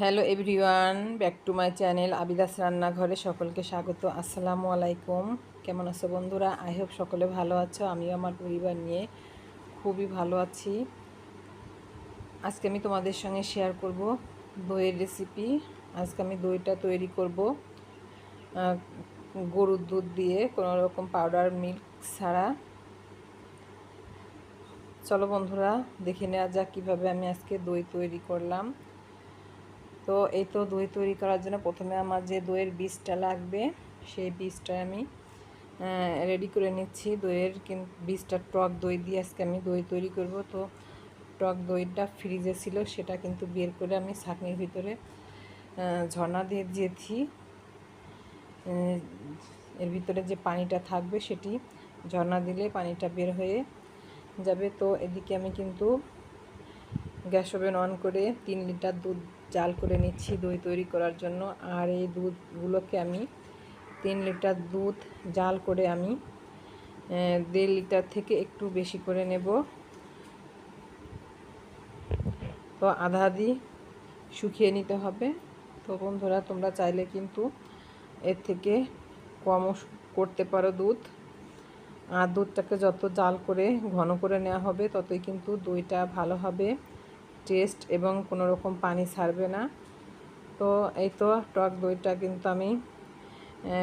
Hello everyone, back to my channel আবিদাস রান্নাঘরে সকলকে স্বাগত। আসসালামু আলাইকুম। কেমন আছো বন্ধুরা? আই হোপ সকলে ভালো আছো। আমিও আমার পরিবার নিয়ে খুবই ভালো আছি। আজকে আমি তোমাদের সঙ্গে শেয়ার করব দইয়ের রেসিপি আজকে আমি দইটা তৈরি করব। গরুর দুধ দিয়ে, কোনো রকম পাউডার মিল্ক ছাড়া। চলো বন্ধুরা, দেখে নেওয়া যাক কীভাবে আমি আজকে দই তৈরি করলাম। তো এই তো দই তৈরি করার জন্য প্রথমে আমার যে দইয়ের বীজটা লাগবে, সেই বীজটা আমি রেডি করে নিচ্ছি। দইয়ের বীজটা টক দই দিয়ে আজকে আমি দই তৈরি করব। তো টক দইটা ফ্রিজে ছিল, সেটা কিন্তু বের করে আমি ছাঁকনির ভিতরে ঝর্ণা দিয়ে দিয়েছি। এর ভিতরে যে পানিটা থাকবে সেটি ঝর্ণা দিলে পানিটা বের হয়ে যাবে। তো এদিকে আমি কিন্তু গ্যাস ওভেন অন করে তিন লিটার দুধ জাল করে নিচ্ছি দই তৈরি করার জন্য। আর এই দুধগুলোকে আমি তিন লিটার দুধ জাল করে আমি দেড় লিটার থেকে একটু বেশি করে নেব। তো আধা আধি শুকিয়ে নিতে হবে। তো বন্ধুরা, তোমরা চাইলে কিন্তু এর থেকে কমও করতে পারো দুধ। আর দুধটাকে যত জাল করে ঘন করে নেওয়া হবে, ততই কিন্তু দইটা ভালো হবে। টেস্ট এবং কোনো রকম পানি ছাড়বে না। তো এই তো টক দইটা কিন্তু আমি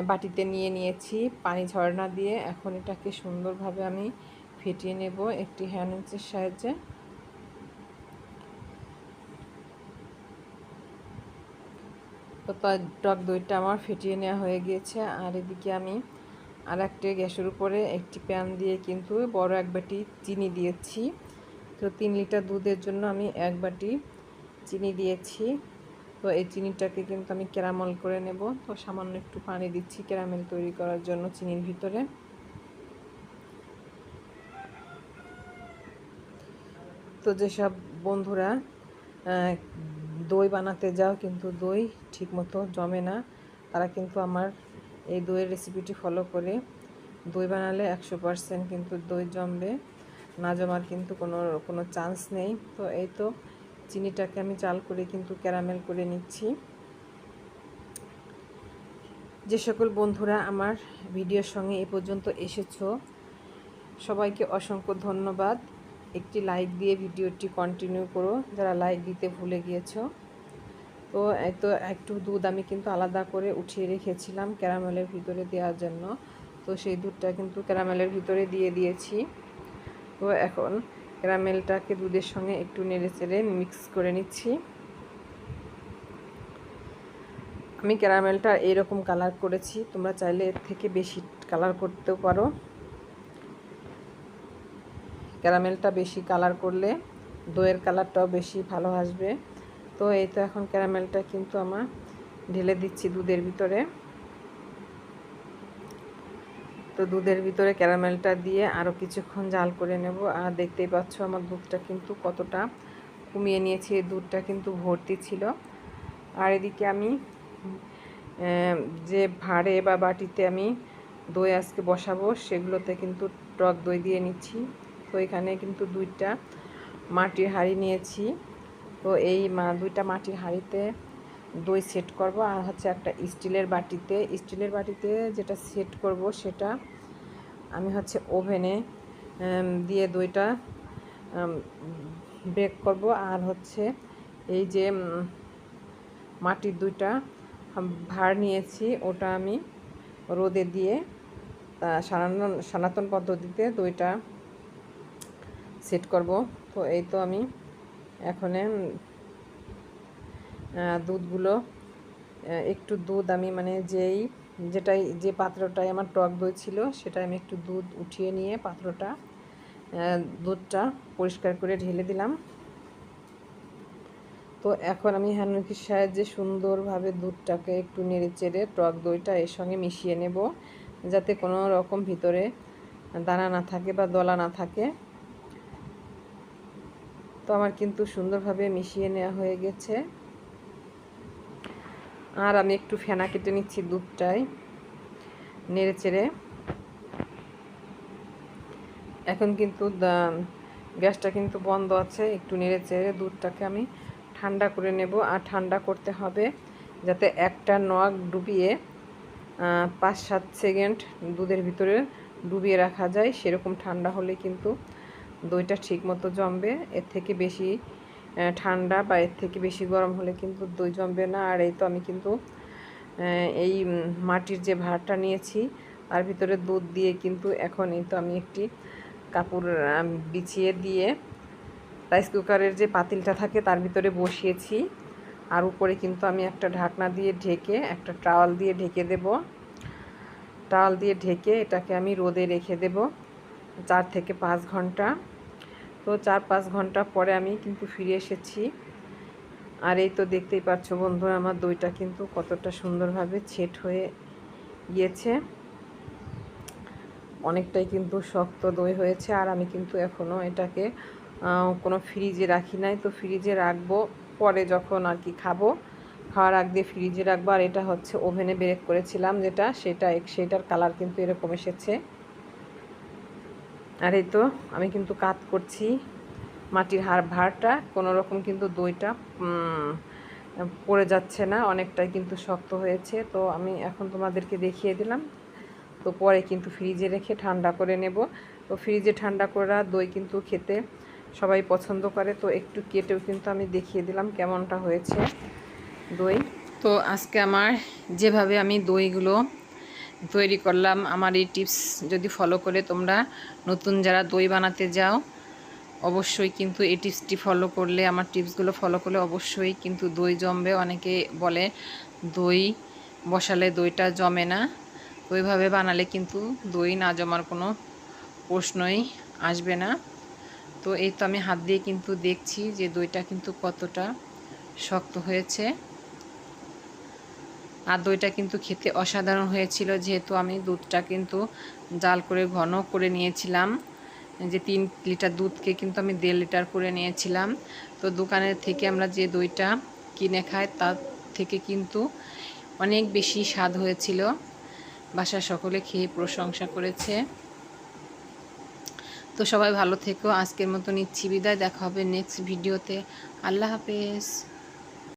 বাটিতে নিয়ে নিয়েছি পানি ঝর্ণা দিয়ে। এখন এটাকে সুন্দরভাবে আমি ফেটিয়ে নেব একটি হ্যান্ড উইচের সাহায্যে। তো তা- টক দইটা আমার ফেটিয়ে নেওয়া হয়ে গিয়েছে। আর এদিকে আমি আর একটা গ্যাসের উপরে একটি প্যান দিয়ে কিন্তু বড় এক বাটি চিনি দিয়েছি। তো তিন লিটার দুধের জন্য আমি এক বাটি চিনি দিয়েছি। তো এই চিনিটাকে কিন্তু আমি ক্যারামেল করে নেব। তো সামান্য একটু পানি দিচ্ছি ক্যারামেল তৈরি করার জন্য চিনির ভিতরে। তো যেসব বন্ধুরা দই বানাতে যাও কিন্তু দই ঠিকমতো জমে না, তারা কিন্তু আমার এই দইয়ের রেসিপিটি ফলো করে। দই বানালে একশো পারসেন্ট কিন্তু দই জমবে। না জমার কিন্তু কোনো কোনো চান্স নেই। তো এই তো চিনিটাকে আমি চাল করে কিন্তু ক্যারামেল করে নিচ্ছি। যে সকল বন্ধুরা আমার ভিডিওর সঙ্গে এ পর্যন্ত এসেছ, সবাইকে অসংখ্য ধন্যবাদ। একটি লাইক দিয়ে ভিডিওটি কন্টিনিউ করো, যারা লাইক দিতে ভুলে গিয়েছো। তো এই তো একটু দুধ আমি কিন্তু আলাদা করে উঠিয়ে রেখেছিলাম ক্যারামেলের ভিতরে দেওয়ার জন্য। তো সেই দুধটা কিন্তু ক্যারামেলের ভিতরে দিয়ে দিয়েছি। তো এখন ক্যারামেলটাকে দুধের সঙ্গে একটু নেড়ে চেড়ে মিক্স করে নিচ্ছি। আমি ক্যারামেলটা এইরকম কালার করেছি, তোমরা চাইলে এর থেকে বেশি কালার করতেও পারো। ক্যারামেলটা বেশি কালার করলে দইয়ের কালারটাও বেশি ভালো আসবে। তো এই তো এখন ক্যারামেলটা কিন্তু আমার ঢেলে দিচ্ছি দুধের ভিতরে। তো দুধের ভিতরে ক্যারামেলটা দিয়ে আরও কিছুক্ষণ জাল করে নেব। আর দেখতেই পাচ্ছ আমার দুধটা কিন্তু কতটা কমিয়ে নিয়েছি দুধটা কিন্তু ভর্তি ছিল। আর এদিকে আমি যে ভাঁড়ে বা বাটিতে আমি দই আজকে বসাবো, সেগুলোতে কিন্তু টক দই দিয়ে নিচ্ছি। তো এখানে কিন্তু দুইটা মাটির হাঁড়ি নিয়েছি। তো এই মা- দুইটা মাটির হাঁড়িতে দই সেট করব আর হচ্ছে একটা স্টিলের বাটিতে স্টিলের বাটিতে যেটা সেট করব সেটা আমি হচ্ছে ওভেনে দিয়ে দইটা বেক করব আর হচ্ছে এই যে মাটির দুইটা ভাঁড় নিয়েছি, ওটা আমি রোদে দিয়ে তা সানাতন সনাতন পদ্ধতিতে দইটা সেট করব। তো এই তো আমি এখন দুধগুলো। একটু দুধ আমি মানে যেই, যেটাই, যে পাত্রটায় আমার টক দই ছিল সেটা আমি একটু দুধ উঠিয়ে নিয়ে পাত্রটা দুধটা পরিষ্কার করে ঢেলে দিলাম। তো এখন আমি হ্যান্ডউইকের সাহায্যে সুন্দরভাবে দুধটাকে একটু নেড়ে চেড়ে টক দইটা এর সঙ্গে মিশিয়ে নেব, যাতে কোনো রকম ভিতরে দানা না থাকে বা দলা না থাকে। তো আমার কিন্তু সুন্দরভাবে মিশিয়ে নেওয়া হয়ে গেছে। আর আমি একটু ফেনা কেটে নিচ্ছি দুধটায় নেড়ে চেড়ে। এখন কিন্তু গ্যাসটা কিন্তু বন্ধ আছে, একটু নেড়ে চেড়ে দুধটাকে আমি ঠান্ডা করে নেব। আর ঠান্ডা করতে হবে যাতে একটা নখ ডুবিয়ে পাঁচ সাত সেকেন্ড দুধের ভিতরে ডুবিয়ে রাখা যায়। সেরকম ঠান্ডা হলে কিন্তু দইটা ঠিক মতো জমবে। এর থেকে বেশি ঠান্ডা বা এর থেকে বেশি গরম হলে কিন্তু দই জমবে না। আর এই তো আমি কিন্তু এই মাটির যে ভাঁড়টা নিয়েছি, তার ভিতরে দুধ দিয়ে কিন্তু এখন এই তো আমি একটি কাপড় বিছিয়ে দিয়ে রাইস কুকারের যে পাতিলটা থাকে তার ভিতরে বসিয়েছি। আর উপরে কিন্তু আমি একটা ঢাকনা দিয়ে ঢেকে, একটা টাওয়াল দিয়ে ঢেকে দেব। টাওয়াল দিয়ে ঢেকে এটাকে আমি রোদে রেখে দেব চার থেকে পাঁচ ঘণ্টা। তো চার পাঁচ ঘণ্টা পরে আমি কিন্তু ফিরে এসেছি। আর এই তো দেখতেই পাচ্ছ বন্ধুরা, আমার দইটা কিন্তু কতটা সুন্দরভাবে ছেট হয়ে গিয়েছে। অনেকটাই কিন্তু শক্ত দই হয়েছে আর আমি কিন্তু এখনও এটাকে কোনো ফ্রিজে রাখি নাই। তো ফ্রিজে রাখব, পরে যখন আর কি খাব, খাওয়ার আগ দিয়ে ফ্রিজে রাখব। আর এটা হচ্ছে ওভেনে বেক করেছিলাম যেটা, সেটা সেটার কালার কিন্তু এরকম এসেছে। আর এই তো আমি কিন্তু কাত করছি, মাটির হাড় ভাড়টা, কোনো রকম কিন্তু দইটা পড়ে যাচ্ছে না, অনেকটাই কিন্তু শক্ত হয়েছে। তো আমি এখন তোমাদেরকে দেখিয়ে দিলাম। তো পরে কিন্তু ফ্রিজে রেখে ঠান্ডা করে নেব। তো ফ্রিজে ঠান্ডা করা দই কিন্তু খেতে সবাই পছন্দ করে। তো একটু কেটেও কিন্তু আমি দেখিয়ে দিলাম কেমনটা হয়েছে দই। তো আজকে আমার যেভাবে আমি দইগুলো তৈরি করলাম। আমার এই টিপস যদি ফলো করে তোমরা নতুন যারা দই বানাতে যাও, অবশ্যই কিন্তু এই টিপসটি ফলো করলে, আমার টিপসগুলো ফলো করলে অবশ্যই কিন্তু দই জমবে। অনেকে বলে, দই বসালে দইটা জমে না। ওইভাবে বানালে কিন্তু দই না জমার কোনো প্রশ্নই আসবে না। তো এই তো আমি হাত দিয়ে কিন্তু দেখছি যে দইটা কিন্তু কতটা শক্ত হয়েছে। আর দইটা কিন্তু খেতে অসাধারণ হয়েছিল, যেহেতু আমি দুধটা কিন্তু জাল করে ঘন করে নিয়েছিলাম। যে তিন লিটার দুধকে কিন্তু আমি দেড় লিটার করে নিয়েছিলাম। তো দোকানের থেকে আমরা যে দইটা কিনে খাই, তার থেকে কিন্তু অনেক বেশি স্বাদ হয়েছিল। বাসার সকলে খেয়ে প্রশংসা করেছে। তো সবাই ভালো থেকো, আজকের মতো নিচ্ছি বিদায়, দেখা হবে নেক্সট ভিডিওতে আল্লাহ হাফেজ।